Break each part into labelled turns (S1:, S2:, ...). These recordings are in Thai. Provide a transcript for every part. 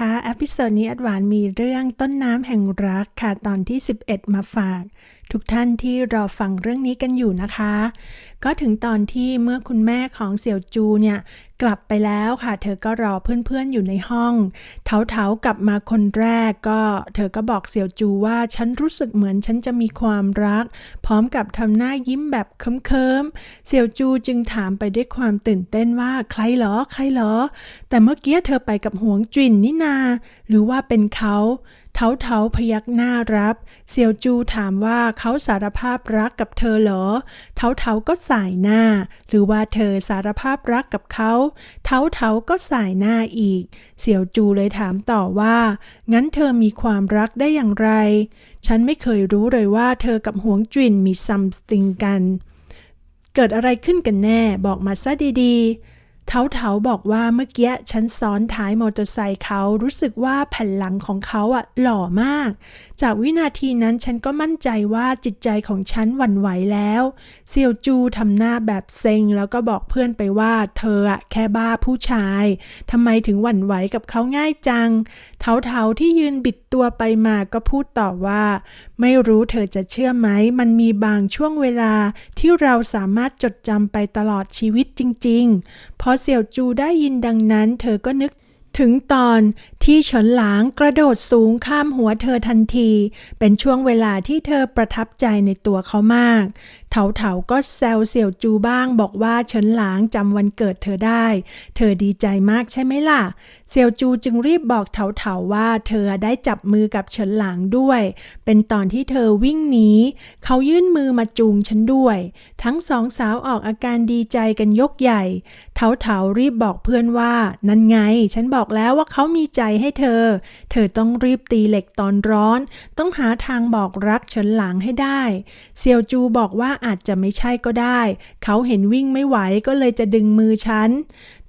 S1: คะอดวานเองนะคะอพิโซดนี้แอดวานมีเรื่องต้นน้ำแห่งรักค่ะตอนที่ 11 มาฝาก ทุกท่านที่รอฟังเรื่องนี้กันอยู่นะคะ ก็ถึงตอนที่เมื่อคุณแม่ของเสี่ยวจูเนี่ยกลับไปแล้วค่ะ เธอก็รอเพื่อนๆอยู่ในห้อง เถาเถากลับมาคนแรกก็เธอก็บอกเสี่ยวจูว่าฉันรู้สึกเหมือนฉันจะมีความรัก พร้อมกับทำหน้ายิ้มแบบเคิมๆเสี่ยวจูจึงถามไปด้วยความตื่นเต้นว่าใครเหรอใครเหรอ แต่เมื่อกี้เธอไปกับหวงจินนี่นา หรือว่าเป็นเขา เถาเถาพยักหน้ารับ เซียวจูถามว่าเขาสารภาพรักกับเธอเหรอเถาเถาก็สายหน้า หรือว่าเธอสารภาพรักกับเขาเถาเถาก็สายหน้าอีกเสี่ยวจูเลยถามต่อว่า งั้นเธอมีความรักได้อย่างไร ฉันไม่เคยรู้เลยว่าเธอกับหวงจินมีซัมสติงกัน เกิดอะไรขึ้นกันแน่ บอกมาซะดีๆ เถาเถาบอกว่าเมื่อกี้ฉันซ้อนท้ายมอเตอร์ไซค์เขารู้สึกว่าแผ่นหลังของเขาอะหล่อมาก จากวินาทีนั้นฉันก็มั่นใจว่าจิตใจของฉันหวั่นไหวแล้ว เซียวจูทำหน้าแบบเซ็ง แล้วก็บอกเพื่อนไปว่าเธออะแค่บ้าผู้ชายทำไมถึงหวั่นไหวกับเขาง่ายจัง เถาเถาที่ยืนบิดตัวไปมาก็พูดต่อว่า ไม่รู้เธอจะเชื่อไหมมันมีบางช่วงเวลาที่เราสามารถจดจำไปตลอดชีวิตจริง ๆ พออเสี่ยวจูได้ยินดังนั้น เธอก็นึกถึงตอนที่เฉินหลางกระโดดสูงข้ามหัวเธอทันที เป็นช่วงเวลาที่เธอประทับใจในตัวเขามาก เถาเถาก็แซวเสี่ยวจูบ้าง บอกว่าเฉินหลางจำวันเกิดเธอได้ เธอดีใจมากใช่ไหมล่ะ เสี่ยวจูจึงรีบบอกเถาเถาว่าเธอได้จับมือกับเฉินหลางด้วย เป็นตอนที่เธอวิ่งหนีเขายื่นมือมาจูงฉันด้วย ทั้งสองสาวออกอาการดีใจกันยกใหญ่ เถาเถารีบบอกเพื่อนว่านั่นไง ฉันบอกแล้วว่าเขามีใจให้เธอ เธอต้องรีบตีเหล็กตอนร้อน ต้องหาทางบอกรักเฉินหลางให้ได้ เซียวจูบอกว่าอาจจะไม่ใช่ก็ได้ เขาเห็นวิ่งไม่ไหวก็เลยจะดึงมือฉัน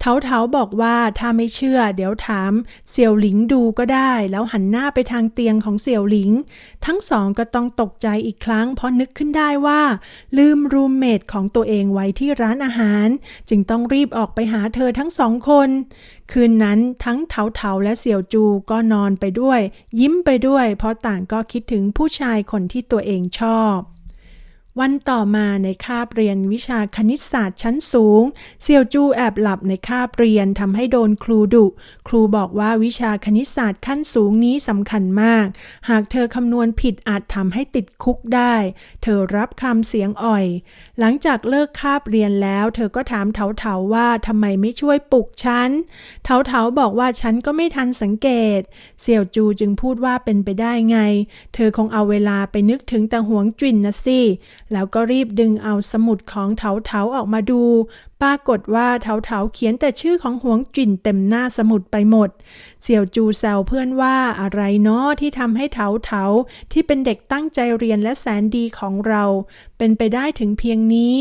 S1: เถาเถาบอกว่าถ้าไม่เชื่อ เดี๋ยวถามเสี่ยวหลิงดูก็ได้ แล้วหันหน้าไปทางเตียงของเสี่ยวหลิง ทั้งสองก็ต้องตกใจอีกครั้ง เพราะนึกขึ้นได้ว่า ลืมรูมเมทของตัวเองไว้ที่ร้านอาหาร จึงต้องรีบออกไปหาเธอทั้งสองคน คืนนั้นทั้งเถาเถาและเซียสี่ยวจูก็นอนไปด้วย ยิ้มไปด้วย เพราะต่างก็คิดถึงผู้ชายคนที่ตัวเองชอบ วันต่อมาในคาบเรียนวิชาคณิตศาสตร์ชั้นสูงเซียวจูแอบหลับในคาบเรียนทำให้โดนครูดุ ครูบอกว่าวิชาคณิตศาสตร์ขั้นสูงนี้สำคัญมาก หากเธอคำนวณผิดอาจทำให้ติดคุกได้ เธอรับคำเสียงอ่อย หลังจากเลิกคาบเรียนแล้ว เธอก็ถามเถาเถาว่าทำไมไม่ช่วยปลุกฉัน เถาเถาบอกว่าฉันก็ไม่ทันสังเกต เสี่ยวจูจึงพูดว่าเป็นไปได้ไง เธอคงเอาเวลาไปนึกถึงแต่หวงจินนะสิ แล้วก็รีบดึงเอาสมุดของเถาเถาออกมาดู ปรากฏว่าเถาเถาเขียนแต่ชื่อของหวงจินเต็มหน้าสมุดไปหมด เสี่ยวจูแซวเพื่อนว่าอะไรเนาะที่ทำให้เถาเถาที่เป็นเด็กตั้งใจเรียนและแสนดีของเรา เป็นไปได้ถึงเพียงนี้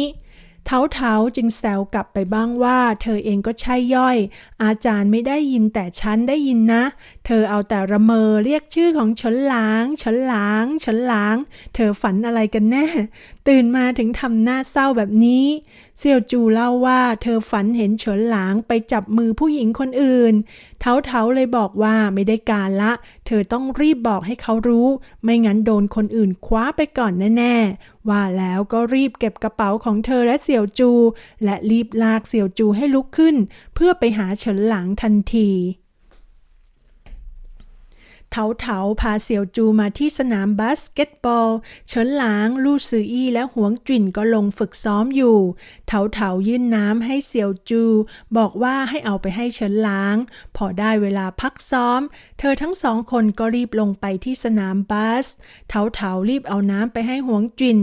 S1: เถาเถาจึงแซวกลับไปบ้างว่า เธอเองก็ใช่ย่อย อาจารย์ไม่ได้ยินแต่ฉันได้ยินนะเธอเอาแต่ระเมอเรียกชื่อของเฉินหลางเฉินหลางเฉินหลาง เธอฝันอะไรกันแน่ ตื่นมาถึงทำหน้าเศร้าแบบนี้ เซียวจูเล่าว่า เธอฝันเห็นเฉินหลางไปจับมือผู้หญิงคนอื่นเถาเถาเลยบอกว่าไม่ได้การละ เธอต้องรีบบอกให้เขารู้ ไม่งั้นโดนคนอื่นคว้าไปก่อนแน่ๆ ว่าแล้วก็รีบเก็บกระเป๋าของเธอและเสี่ยวจู และรีบลากเสี่ยวจูให้ลุกขึ้น เพื่อไปหาเฉินหลางทันที เถาเถาพาเสี่ยวจูมาที่สนามบาสเกตบอล เฉินหลาง ลู่ซืออี้และหวงจิ่นก็ลงฝึกซ้อมอยู่ เถาเถายื่นน้ำให้เสี่ยวจู บอกว่าให้เอาไปให้เฉินหลาง พอได้เวลาพักซ้อม เธอทั้งสองคนก็รีบลงไปที่สนามบาส เถาเถารีบเอาน้ำไปให้หวงจิ่น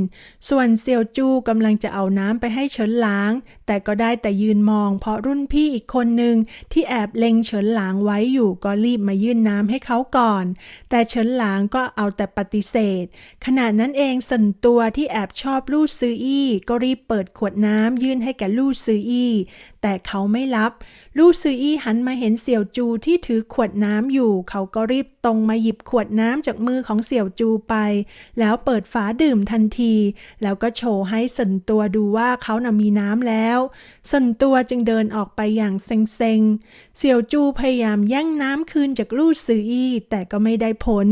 S1: ส่วนเสี่ยวจูกำลังจะเอาน้ำไปให้เฉินหลาง แต่ก็ได้แต่ยืนมอง เพราะรุ่นพี่อีกคนหนึ่งที่แอบเล็งเฉินหลางไว้อยู่ก็รีบมายื่นน้ำให้เขาก่อนแต่เฉินหลางก็เอาแต่ปฏิเสธ ขณะนั้นเองสันตัวที่แอบชอบลู่ซืออี้ ก็รีบเปิดขวดน้ำยื่นให้แก่ลู่ซืออี้แต่เขาไม่รับ ลู่ซืออี้หันมาเห็นเสี่ยวจูที่ถือขวดน้ำอยู่ เขาก็รีบตรงมาหยิบขวดน้ำจากมือของเสี่ยวจูไป แล้วเปิดฝาดื่มทันที แล้วก็โชว์ให้สนตัวดูว่าเขาน่ะมีน้ำแล้วสนตัวจึงเดินออกไปอย่างเซ็งๆ เสี่ยวจูพยายามแย่งน้ำคืนจากลู่ซืออี้แต่ก็ไม่ได้ผล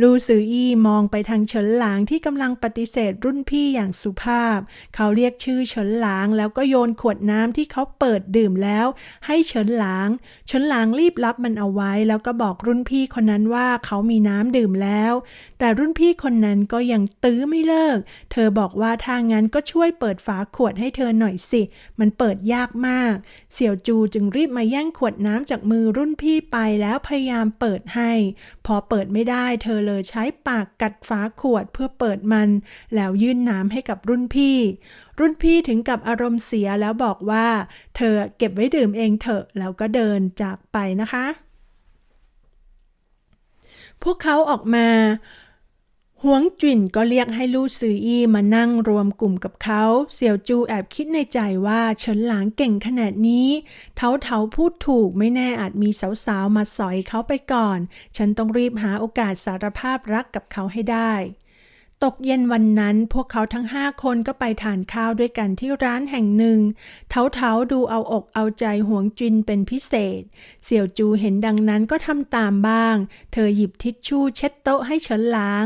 S1: ลู่ซืออี้มองไปทางเฉินหลางที่กำลังปฏิเสธรุ่นพี่อย่างสุภาพ เขาเรียกชื่อเฉินหลางแล้วก็โยนขวดน้ำที่เขาเปิดเปิดื่มแล้ว ให้เฉินหลางเฉินหลางรีบรับมันเอาไว้ แล้วก็บอกรุ่นพี่คนนั้นว่าเขามีน้ำดื่มแล้ว แต่รุ่นพี่คนนั้นก็ยังตื้อไม่เลิก เธอบอกว่าถ้างั้นก็ช่วยเปิดฝาขวดให้เธอหน่อยสิ มันเปิดยากมาก เสี่ยวจูจึงรีบมาแย่งขวดน้ำจากมือรุ่นพี่ไปแล้วพยายามเปิดให้ พอเปิดไม่ได้ เธอเลยใช้ปากกัดฝาขวดเพื่อเปิดมัน แล้วยื่นน้ำให้กับรุ่นพี่ รุ่นพี่ถึงกับอารมณ์เสียแล้วบอกว่า เธอเก็บไว้ดื่มเองเถอะแล้วก็เดินจากไปนะคะ พวกเขาออกมา หวงจุนก็เรียกให้ลู่ซืออี้มานั่งรวมกลุ่มกับเขา เสี่ยวจูแอบคิดในใจว่าเฉินหลางเก่งขนาดนี้เทาเทาพูดถูกไม่แน่อาจมีสาวๆมาสอยเขาไปก่อน ฉันต้องรีบหาโอกาสสารภาพรักกับเขาให้ได้ ตกเย็นวันนั้นพวกเขาทั้งห้าคนก็ไปทานข้าวด้วยกันที่ร้านแห่งหนึ่งเทาเทาดูเอาอกเอาใจหวงจินเป็นพิเศษ เสี่ยวจูเห็นดังนั้นก็ทำตามบ้าง เธอหยิบทิชชู่เช็ดโต๊ะให้เฉินหลาง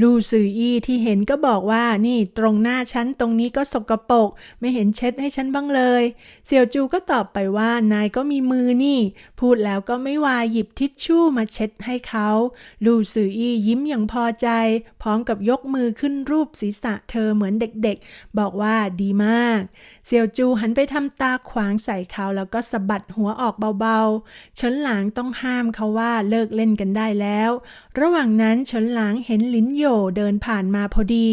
S1: ลู่ซืออี้ที่เห็นก็บอกว่านี่ตรงหน้าฉันตรงนี้ก็สกปรกไม่เห็นเช็ดให้ฉันบ้างเลย เสี่ยวจูก็ตอบไปว่านายก็มีมือนี่ พูดแล้วก็ไม่วายหยิบทิชชู่มาเช็ดให้เขา ลู่ซืออี้ยิ้มอย่างพอใจ พร้อมกับยกมือือขึ้นรูปศีรษะเธอเหมือนเด็กๆ บอกว่าดีมากเสี่ยวจูหันไปทำตาขวางใส่เขาแล้วก็สะบัดหัวออกเบาๆ เฉินหลางต้องห้ามเขาว่าเลิกเล่นกันได้แล้ว ระหว่างนั้นเฉินหลางเห็นลินโยเดินผ่านมาพอดี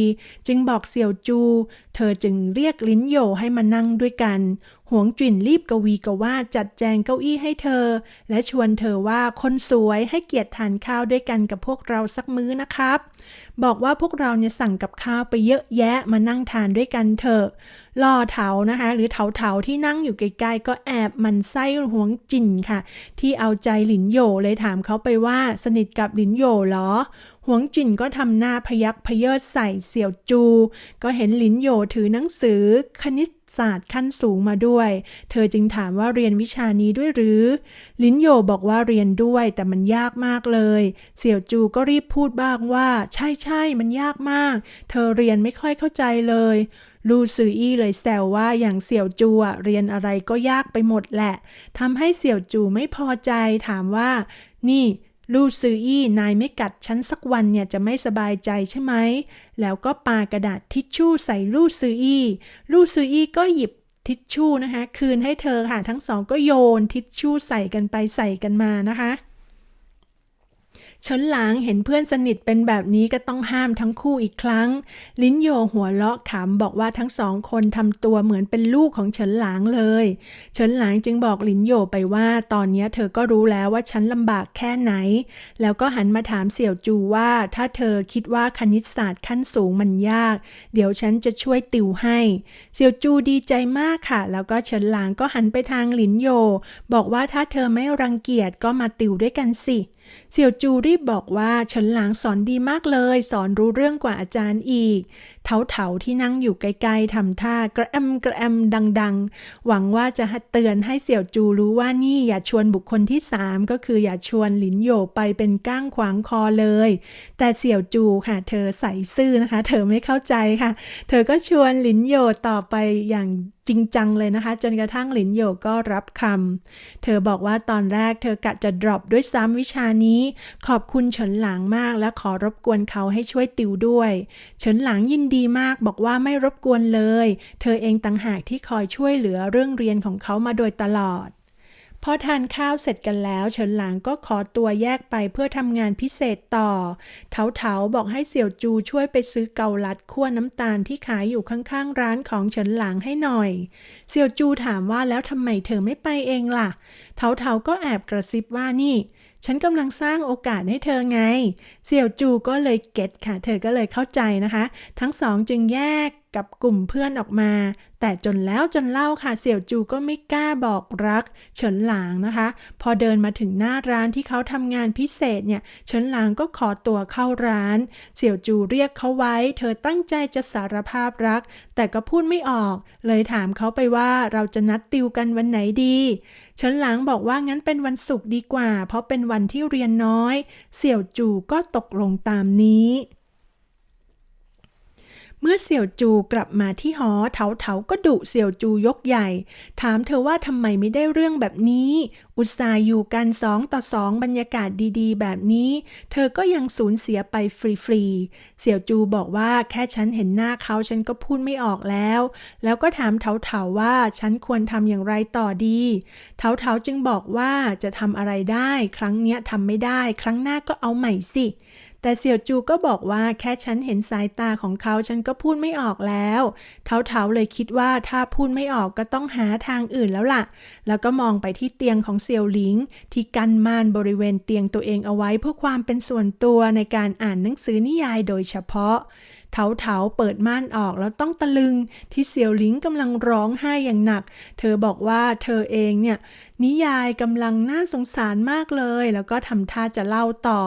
S1: จึงบอกเสี่ยวจู เธอจึงเรียกลินโยให้มานั่งด้วยกันหวงจุ่นรีบกวีกว่าจัดแจงเก้าอี้ให้เธอ และชวนเธอว่าคนสวยให้เกียรติทานข้าวด้วยกันกับพวกเราสักมื้อนะครับ บอกว่าพวกเราเนี่ยสั่งกับข้าวไปเยอะแยะมานั่งทานด้วยกันเถอะล่อเถานะคะ หรือเถาเถาที่นั่งอยู่ใกล้ๆก็แอบมันไส้หวงจินค่ะ ที่เอาใจหลินโยเลยถามเขาไปว่าสนิทกับหลินโยเหรอหวงจินก็ทำหน้าพยักพเยิดใส่เสี่ยวจู ก็เห็นหลินโยถือหนังสือคณิต ศาสตร์ขั้นสูงมาด้วย เธอจึงถามว่าเรียนวิชานี้ด้วยหรือ ลินโยบอกว่าเรียนด้วยแต่มันยากมากเลย เสี่ยวจูก็รีบพูดบ้างว่า ใช่ใช่มันยากมาก เธอเรียนไม่ค่อยเข้าใจเลยลูซืออี้เลยแซวว่าอย่างเสี่ยวจูเรียนอะไรก็ยากไปหมดแหละทำให้เสี่ยวจูไม่พอใจถามว่า นี่ ลู่ซืออี้นายไม่กัดฉันสักวันเนี่ยจะไม่สบายใจใช่ไหม แล้วก็ปากระดาษทิชชู่ใส่ลู่ซืออี้ลู่ซืออี้ก็หยิบทิชชู่นะคะ คืนให้เธอค่ะ ทั้งสองก็โยนทิชชู่ใส่กันไปใส่กันมานะคะ เฉินหลางเห็นเพื่อนสนิทเป็นแบบนี้ก็ต้องห้ามทั้งคู่อีกครั้ง ลิ้นโยหัวเราะขำบอกว่าทั้งสองคนทำตัวเหมือนเป็นลูกของเฉินหลางเลย เฉินหลางจึงบอกลินโยไปว่าตอนนี้เธอก็รู้แล้วว่าฉันลำบากแค่ไหน แล้วก็หันมาถามเสี่ยวจูว่า ถ้าเธอคิดว่าคณิตศาสตร์ขั้นสูงมันยาก เดี๋ยวฉันจะช่วยติวให้ เสี่ยวจูดีใจมากค่ะ แล้วก็เฉินหลางก็หันไปทางลินโย บอกว่าถ้าเธอไม่รังเกียจก็มาติวด้วยกันสิ เสี่ยวจูรีบบอกว่าเฉินหลางสอนดีมากเลย สอนรู้เรื่องกว่าอาจารย์อีก เถาๆที่นั่งอยู่ไกลๆทำท่ากระแอมกระแอมดัง ๆ หวังว่าจะเตือนให้เสี่ยวจูรู้ว่านี่อย่าชวนบุคคลที่สามก็คืออย่าชวนหลินโยไปเป็นก้างขวางคอเลย แต่เสี่ยวจูค่ะ เธอใส่ซื่อนะคะ เธอไม่เข้าใจค่ะ เธอก็ชวนหลินโยต่อไปอย่างจริงจังเลยนะคะ จนกระทั่งหลินโยก็รับคำเธอบอกว่าตอนแรกเธอกะจะ drop ด้วยซ้ำวิชานี้ ขอบคุณเฉินหลางมากและขอรบกวนเขาให้ช่วยติวด้วย เฉินหลางยินดีดีมากบอกว่าไม่รบกวนเลย เธอเองต่างหากที่คอยช่วยเหลือเรื่องเรียนของเขามาโดยตลอด พอทานข้าวเสร็จกันแล้ว เฉินหลางก็ขอตัวแยกไปเพื่อทำงานพิเศษต่อ เถาเถาบอกให้เสี่ยวจูช่วยไปซื้อเกาลัดขั้วน้ำตาลที่ขายอยู่ข้างๆ ร้านของเฉินหลางให้หน่อย เสี่ยวจูถามว่าแล้วทำไมเธอไม่ไปเองล่ะ เถาเถาก็แอบกระซิบว่านี่ ฉันกำลังสร้างโอกาสให้เธอไง เสี่ยวจูก็เลยเก็ตค่ะ เธอก็เลยเข้าใจนะคะ ทั้งสองจึงแยก กับกลุ่มเพื่อนออกมา แต่จนแล้วจนเล่าค่ะเสี่ยวจูก็ไม่กล้าบอกรัก เฉินหลางนะคะ พอเดินมาถึงหน้าร้านที่เขาทำงานพิเศษเนี่ย เฉินหลางก็ขอตัวเข้าร้าน เสี่ยวจูเรียกเขาไว้ เธอตั้งใจจะสารภาพรัก แต่ก็พูดไม่ออก เลยถามเขาไปว่าเราจะนัดติวกันวันไหนดีเฉินหลางบอกว่างั้นเป็นวันศุกร์ดีกว่า เพราะเป็นวันที่เรียนน้อย เสี่ยวจูก็ตกลงตามนี้ เมื่อเสี่ยวจูกลับมาที่หอเถาเถาก็ดุเสี่ยวจูยกใหญ่ ถามเธอว่าทำไมไม่ได้เรื่องแบบนี้ อุตส่าห์อยู่กันสองต่อสองบรรยากาศดีๆ แบบนี้ เธอก็ยังสูญเสียไปฟรีๆ เสี่ยวจูบอกว่าแค่ฉันเห็นหน้าเขาฉันก็พูดไม่ออกแล้ว แล้วก็ถามเถาเถาว่าฉันควรทำอย่างไรต่อดี เถาเถาจึงบอกว่าจะทำอะไรได้ ครั้งเนี้ยทำไม่ได้ ครั้งหน้าก็เอาใหม่สิ แต่เสี่ยวจูก็บอกว่าแค่ฉันเห็นสายตาของเขาฉันก็พูดไม่ออกแล้วเทาๆเลยคิดว่าถ้าพูดไม่ออกก็ต้องหาทางอื่นแล้วล่ะ แล้วก็มองไปที่เตียงของเสี่ยวหลิง ที่กันม่านบริเวณเตียงตัวเองเอาไว้เพื่อความเป็นส่วนตัวในการอ่านหนังสือนิยายโดยเฉพาะ เถาเถาๆเปิดม่านออกแล้วต้องตะลึงที่เสี่ยวหลิงกำลังร้องไห้อย่างหนัก เธอบอกว่าเธอเองเนี่ยนิยายกำลังน่าสงสารมากเลย แล้วก็ทำท่าจะเล่าต่อ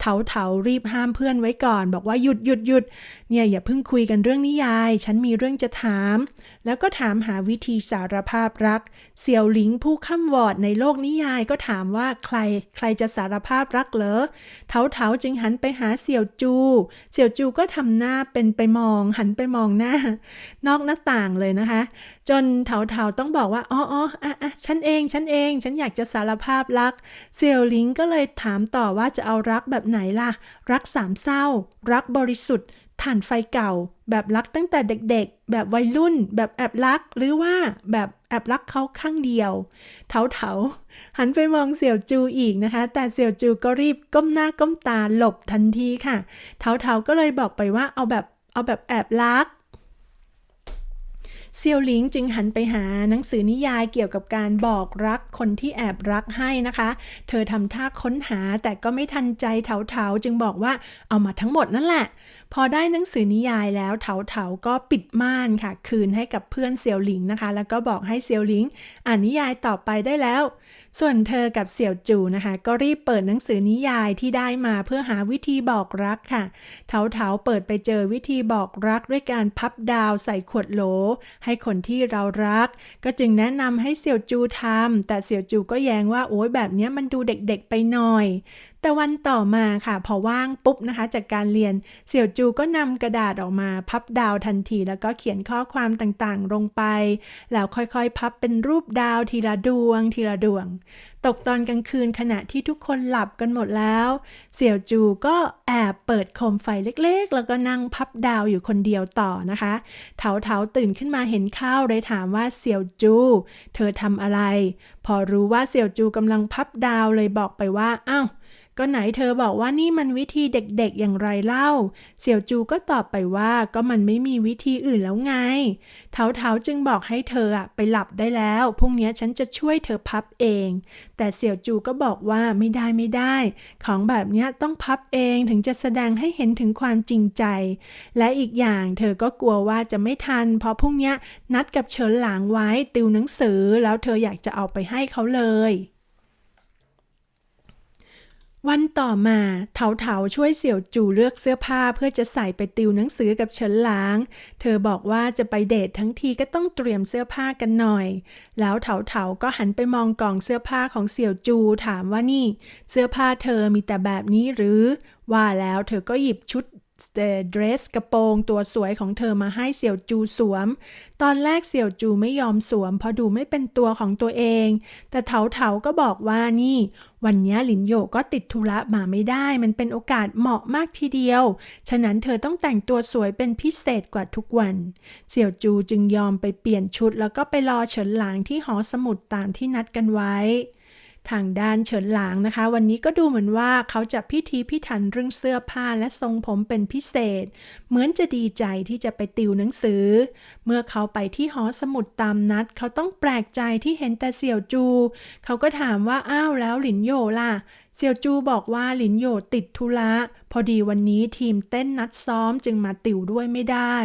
S1: เถาเถาๆรีบห้ามเพื่อนไว้ก่อน บอกว่าหยุดหยุดหยุดเนี่ยอย่าเพิ่งคุยกันเรื่องนิยาย ฉันมีเรื่องจะถาม แล้วก็ถามหาวิธีสารภาพรัก เสี่ยวหลิงผู้ข้ามวอดในโลกนิยายก็ถามว่าใครใครจะสารภาพรักเหรอเถาเถาๆจึงหันไปหาเสี่ยวจู เสี่ยวจูก็ทำหน้าเป็นไปมอง หันไปมองหน้า นอกหน้าต่างเลยนะคะ จนเถาเถาๆต้องบอกว่าอ๋ออ๋ออะอะฉันเองฉันเอง ฉันอยากจะสารภาพรัก เสี่ยวหลิงก็เลยถามต่อว่าจะเอารักแบบไหนล่ะ รักสามเศร้า รักบริสุทธิ์ ถ่านไฟเก่า แบบรักตั้งแต่เด็กๆ แบบวัยรุ่น แบบแอบรัก หรือว่าแบบแอบรักเขาข้างเดียว เถาเถาๆหันไปมองเสี่ยวจูอีกนะคะ แต่เสี่ยวจูก็รีบก้มหน้าก้มตาหลบทันทีค่ะ เถาเถาๆก็เลยบอกไปว่าเอาแบบเอาแบบแอบรัก เซียวหลิงจึงหันไปหาหนังสือนิยายเกี่ยวกับการบอกรักคนที่แอบรักให้นะคะ เธอทำท่าค้นหาแต่ก็ไม่ทันใจเถาๆ จึงบอกว่าเอามาทั้งหมดนั่นแหละ พอได้หนังสือนิยายแล้วเถาๆก็ปิดม่านค่ะ คืนให้กับเพื่อนเซียวหลิงนะคะ แล้วก็บอกให้เซียวหลิง อ่านนิยายต่อไปได้แล้ว ส่วนเธอกับเสี่ยวจูนะคะ ก็รีบเปิดหนังสือนิยายที่ได้มาเพื่อหาวิธีบอกรักค่ะเถาๆเปิดไปเจอวิธีบอกรักด้วยการพับดาวใส่ขวดโหล ให้คนที่เรารัก ก็จึงแนะนำให้เสี่ยวจูทำแต่เสี่ยวจูก็แย้งว่าโอ๊ยแบบนี้มันดูเด็กๆไปหน่อย แต่วันต่อมาค่ะพอว่างปุ๊บนะคะจากการเรียนเสี่ยวจูก็นำกระดาษออกมาพับดาวทันที แล้วก็เขียนข้อความต่างๆ ลงไป แล้วค่อยๆ พับเป็นรูปดาวทีละดวงทีละดวง ตกตอนกลางคืนขณะที่ทุกคนหลับกันหมดแล้ว เสี่ยวจูก็แอบเปิดโคมไฟเล็กๆ แล้วก็นั่งพับดาวอยู่คนเดียวต่อนะคะ เถาเถาๆตื่นขึ้นมาเห็นข้าวเลยถามว่าเสี่ยวจู เธอทำอะไร พอรู้ว่าเสี่ยวจูกำลังพับดาวเลยบอกไปว่าอ้าว ก็ไหนเธอบอกว่านี่มันวิธีเด็กๆอย่างไรเล่า เสี่ยวจูก็ตอบไปว่าก็มันไม่มีวิธีอื่นแล้วไงเถาเถาๆจึงบอกให้เธออะไปหลับได้แล้ว พรุ่งนี้ฉันจะช่วยเธอพับเอง แต่เสี่ยวจูก็บอกว่าไม่ได้ไม่ได้ ของแบบนี้ต้องพับเองถึงจะแสดงให้เห็นถึงความจริงใจ และอีกอย่างเธอก็กลัวว่าจะไม่ทัน เพราะพรุ่งนี้นัดกับเฉินหลางไว้ติวหนังสือแล้วเธออยากจะเอาไปให้เขาเลย วันต่อมาเถาเถาๆช่วยเสี่ยวจูเลือกเสื้อผ้าเพื่อจะใส่ไปติวหนังสือกับเฉินหลาง เธอบอกว่าจะไปเดททั้งทีก็ต้องเตรียมเสื้อผ้ากันหน่อย แล้วเถาเถาๆก็หันไปมองกล่องเสื้อผ้าของเสี่ยวจูถามว่านี่ เสื้อผ้าเธอมีแต่แบบนี้หรือ ว่าแล้วเธอก็หยิบชุด เดรสกระโปรงตัวสวยของเธอมาให้เสี่ยวจูสวม ตอนแรกเสี่ยวจูไม่ยอมสวม เพราะดูไม่เป็นตัวของตัวเอง แต่เถาเถาก็บอกว่านี่ วันนี้หลินโยก็ติดธุระมาไม่ได้ มันเป็นโอกาสเหมาะมากทีเดียว ฉะนั้นเธอต้องแต่งตัวสวยเป็นพิเศษกว่าทุกวัน เสี่ยวจูจึงยอมไปเปลี่ยนชุด แล้วก็ไปรอเฉินหลางที่หอสมุดตามที่นัดกันไว้ ทางด้านเฉินหลางนะคะ วันนี้ก็ดูเหมือนว่าเขาจะพิธีพิถันเรื่องเสื้อผ้าและทรงผมเป็นพิเศษ เหมือนจะดีใจที่จะไปติวหนังสือ เมื่อเขาไปที่หอสมุดตามนัด เขาต้องแปลกใจที่เห็นแต่เสี่ยวจู เขาก็ถามว่าอ้าวแล้วหลินโยล่ะ เสี่ยวจูบอกว่าหลินโยติดธุระ พอดีวันนี้ทีมเต้นนัดซ้อมจึงมาติวด้วยไม่ได้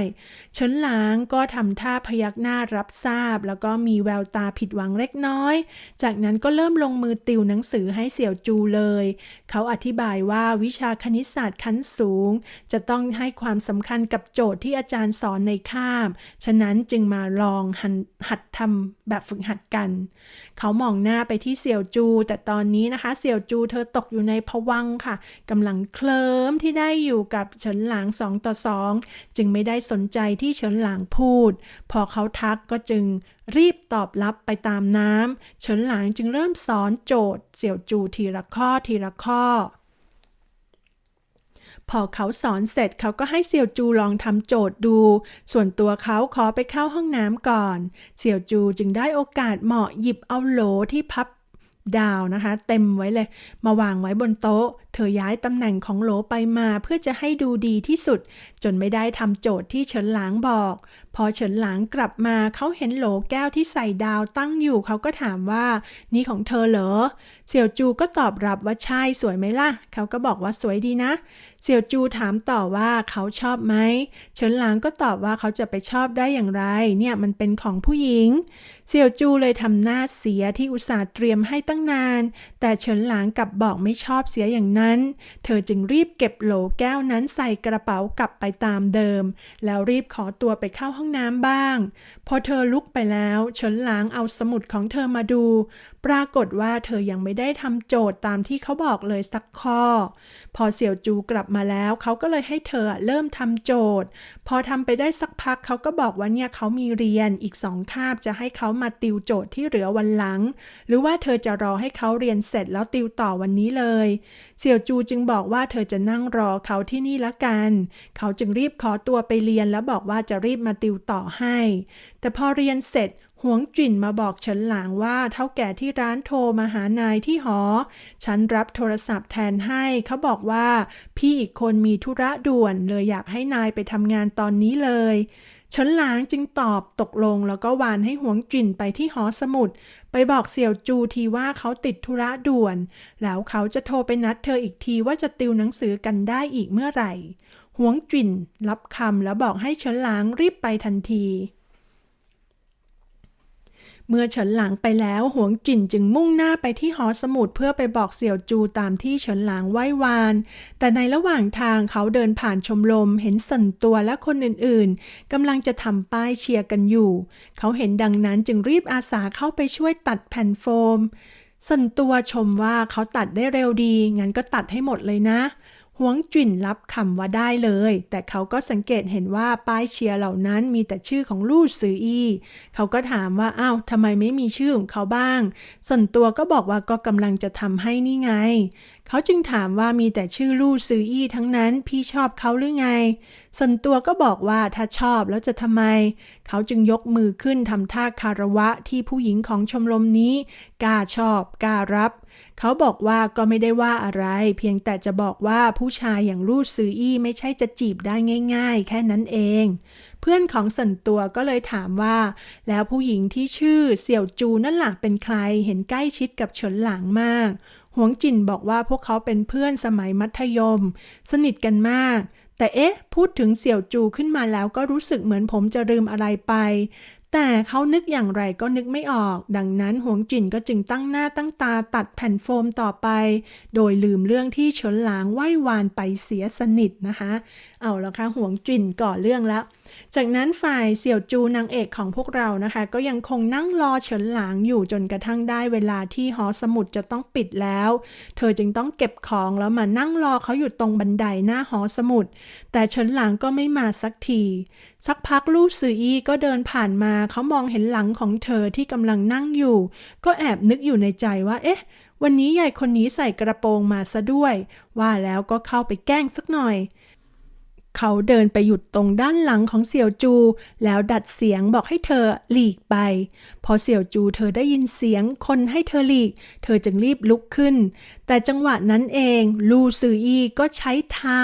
S1: เฉินหลางก็ทำท่าพยักหน้ารับทราบ แล้วก็มีแววตาผิดหวังเล็กน้อย จากนั้นก็เริ่มลงมือติวหนังสือให้เสี่ยวจูเลย เขาอธิบายว่าวิชาคณิตศาสตร์ขั้นสูง จะต้องให้ความสำคัญกับโจทย์ที่อาจารย์สอนในคาบ ฉะนั้นจึงมาลองหันหัดทำแบบฝึกหัดกัน เขามองหน้าไปที่เสี่ยวจู แต่ตอนนี้นะคะ เสี่ยวจูเธอตกอยู่ในภวังค์ค่ะกำลังเคลิ้มริมที่ได้อยู่กับเฉินหลางสองต่อสองจึงไม่ได้สนใจที่เฉินหลางพูด พอเขาทักก็จึงรีบตอบรับไปตามน้ำเฉินหลางจึงเริ่มสอนโจทย์เสี่ยวจูทีละข้อทีละข้อพอเขาสอนเสร็จเขาก็ให้เสี่ยวจูลองทำโจทย์ดู ส่วนตัวเขาขอไปเข้าห้องน้ำก่อน เสี่ยวจูจึงได้โอกาสเหมาะหยิบเอาโหลที่พับดาวนะคะ เต็มไว้เลย มาวางไว้บนโต๊ะเธอย้ายตำแหน่งของโหลไปมาเพื่อจะให้ดูดีที่สุด จนไม่ได้ทำโจทย์ที่เฉินหลางบอก พอเฉินหลางกลับมาเขาเห็นโหลแก้วที่ใส่ดาวตั้งอยู่เขาก็ถามว่า นี่ของเธอเหรอ เสี่ยวจูก็ตอบรับว่าใช่สวยไหมล่ะ เขาก็บอกว่าสวยดีนะ เสี่ยวจูถามต่อว่าเขาชอบไหมเฉินหลางก็ตอบว่าเขาจะไปชอบได้อย่างไร เนี่ยมันเป็นของผู้หญิง เสี่ยวจูเลยทำหน้าเสียที่อุตส่าห์เตรียมให้ตั้งนาน แต่เฉินหลางกลับบอกไม่ชอบเสียอย่างนั้นเธอจึงรีบเก็บโหลแก้วนั้นใส่กระเป๋ากลับไปตามเดิม แล้วรีบขอตัวไปเข้าห้องน้ำบ้าง พอเธอลุกไปแล้วเฉินหลางเอาสมุดของเธอมาดูปรากฏว่าเธอยังไม่ได้ทำโจทย์ตามที่เขาบอกเลยสักข้อ พอเสี่ยวจูกลับมาแล้ว เขาก็เลยให้เธอเริ่มทำโจทย์ พอทำไปได้สักพักเขาก็บอกว่าเนี่ยเขามีเรียนอีกสองคาบจะให้เขามาติวโจทย์ที่เหลือวันหลัง หรือว่าเธอจะรอให้เขาเรียนเสร็จแล้วติวต่อวันนี้เลย เสี่ยวจูจึงบอกว่าเธอจะนั่งรอเขาที่นี่ละกัน เขาจึงรีบขอตัวไปเรียนแล้วบอกว่าจะรีบมาติวต่อให้ แต่พอเรียนเสร็จ หวงจิ่นมาบอกเฉินหลางว่าเท่าแก่ที่ร้านโทรมาหานายที่หอ ฉันรับโทรศัพท์แทนให้ เขาบอกว่า พี่อีกคนมีธุระด่วนเลยอยากให้นายไปทำงานตอนนี้เลยเฉินหลางจึงตอบตกลงแล้วก็วานให้หวงจิ่นไปที่หอสมุด ไปบอกเสี่ยวจูทีว่าเขาติดธุระด่วน แล้วเขาจะโทรไปนัดเธออีกทีว่าจะติวหนังสือกันได้อีกเมื่อไหร่ หวงจิ่นรับคำแล้วบอกให้เฉินหลางรีบไปทันที เมื่อเฉินหลางไปแล้วหวงจิ่นจึงมุ่งหน้าไปที่หอสมุดเพื่อไปบอกเสี่ยวจูตามที่เฉินหลางไหว้วาน แต่ในระหว่างทางเขาเดินผ่านชมรมเห็นสันตัวและคนอื่นๆกำลังจะทำป้ายเชียร์กันอยู่ เขาเห็นดังนั้นจึงรีบอาสาเข้าไปช่วยตัดแผ่นโฟมสันตัวชมว่าเขาตัดได้เร็วดี งั้นก็ตัดให้หมดเลยนะ หวงจิ่นรับคำว่าได้เลย แต่เขาก็สังเกตเห็นว่าป้ายเชียร์เหล่านั้นมีแต่ชื่อของลู่ซืออี้เขาก็ถามว่าอ้าวทำไมไม่มีชื่อของเขาบ้าง ส่วนตัวก็บอกว่าก็กำลังจะทำให้นี่ไง เขาจึงถามว่ามีแต่ชื่อลู่ซืออี้ทั้งนั้นพี่ชอบเขาหรือไง ส่วนตัวก็บอกว่าถ้าชอบแล้วจะทำไม เขาจึงยกมือขึ้นทำท่าคารวะที่ผู้หญิงของชมรมนี้กล้าชอบกล้ารับ เขาบอกว่าก็ไม่ได้ว่าอะไร เพียงแต่จะบอกว่าผู้ชายอย่างลู่ซืออี้ไม่ใช่จะจีบได้ง่าย ๆ แค่นั้นเอง เพื่อนของสันตัวก็เลยถามว่า แล้วผู้หญิงที่ชื่อเสี่ยวจูนั่นหลักเป็นใครเห็นใกล้ชิดกับเฉินหลางมาก หวงจินบอกว่าพวกเขาเป็นเพื่อนสมัยมัธยม สนิทกันมากแต่เอ๊ะ พูดถึงเสี่ยวจูขึ้นมาแล้วก็รู้สึกเหมือนผมจะลืมอะไรไป แต่เขานึกอย่างไรก็นึกไม่ออก ดังนั้นหวงจินก็จึงตั้งหน้าตั้งตาตัดแผ่นโฟมต่อไป โดยลืมเรื่องที่เฉินหลางไหว้วานไปเสียสนิทนะคะ เอาละค่ะหวงจินก่อเรื่องแล้ว จากนั้นฝ่ายเสี่ยวจูนางเอกของพวกเรานะคะ ก็ยังคงนั่งรอเฉินหลางอยู่จนกระทั่งได้เวลาที่หอสมุดจะต้องปิดแล้ว เธอจึงต้องเก็บของแล้วมานั่งรอเขาอยู่ตรงบันไดหน้าหอสมุด แต่เฉินหลางก็ไม่มาสักที สักพักลู่ซืออี้ก็เดินผ่านมาเขามองเห็นหลังของเธอที่กำลังนั่งอยู่ ก็แอบนึกอยู่ในใจว่าเอ๊ะวันนี้ยายคนนี้ใส่กระโปรงมาซะด้วย ว่าแล้วก็เข้าไปแกล้งสักหน่อย เขาเดินไปหยุดตรงด้านหลังของเสี่ยวจู แล้วดัดเสียงบอกให้เธอหลีกไป พอเสี่ยวจูเธอได้ยินเสียงคนให้เธอหลีก เธอจึงรีบลุกขึ้น แต่จังหวะนั้นเองลูซืออีก็ใช้เท้า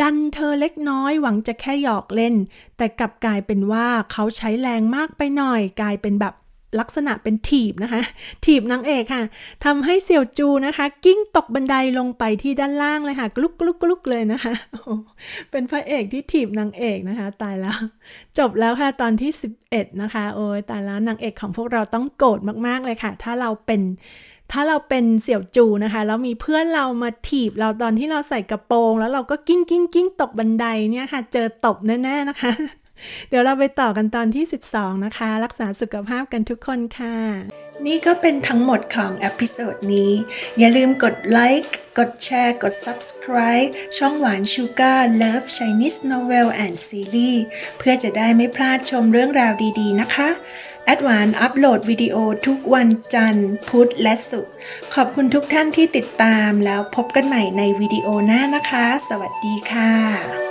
S1: ดันเธอเล็กน้อยหวังจะแค่หยอกเล่น แต่กลับกลายเป็นว่าเขาใช้แรงมากไปหน่อย กลายเป็นแบบ ลักษณะเป็นถีบนะคะ ถีบนางเอกค่ะทำให้เสี่ยวจูนะคะ กิ้งตกบันไดลงไปที่ด้านล่างเลยค่ะ กลุกกลุกกลุกเลยนะคะเป็นพระเอกที่ถีบนางเอกนะคะ ตายแล้ว จบแล้วค่ะตอนที่ 11 นะคะ โอ้ยตายแล้วนางเอกของพวกเราต้องโกรธมากๆเลยค่ะ ถ้าเราเป็นถ้าเราเป็นเสี่ยวจูนะคะ แล้วมีเพื่อนเรามาถีบเราตอนที่เราใส่กระโปรง แล้วเราก็กิ้งกิ้งกิ้งตกบันไดเนี่ยค่ะ เจอตบแน่ๆนะคะ เดี๋ยวเราไปต่อกันตอนที่ 12 นะคะ รักษาสุขภาพกันทุกคนค่ะ นี่ก็เป็นทั้งหมดของเอพิโซดนี้ อย่าลืมกดไลค์กดแชร์กด Subscribe ช่องหวานชูการ์ Love Chinese Novel and Series เพื่อจะได้ไม่พลาดชมเรื่องราวดีๆนะคะแอดวานอัปโหลดวิดีโอทุกวันจันทร์ พุธและศุกร์ขอบคุณทุกท่านที่ติดตามแล้วพบกันใหม่ในวิดีโอหน้านะคะ สวัสดีค่ะ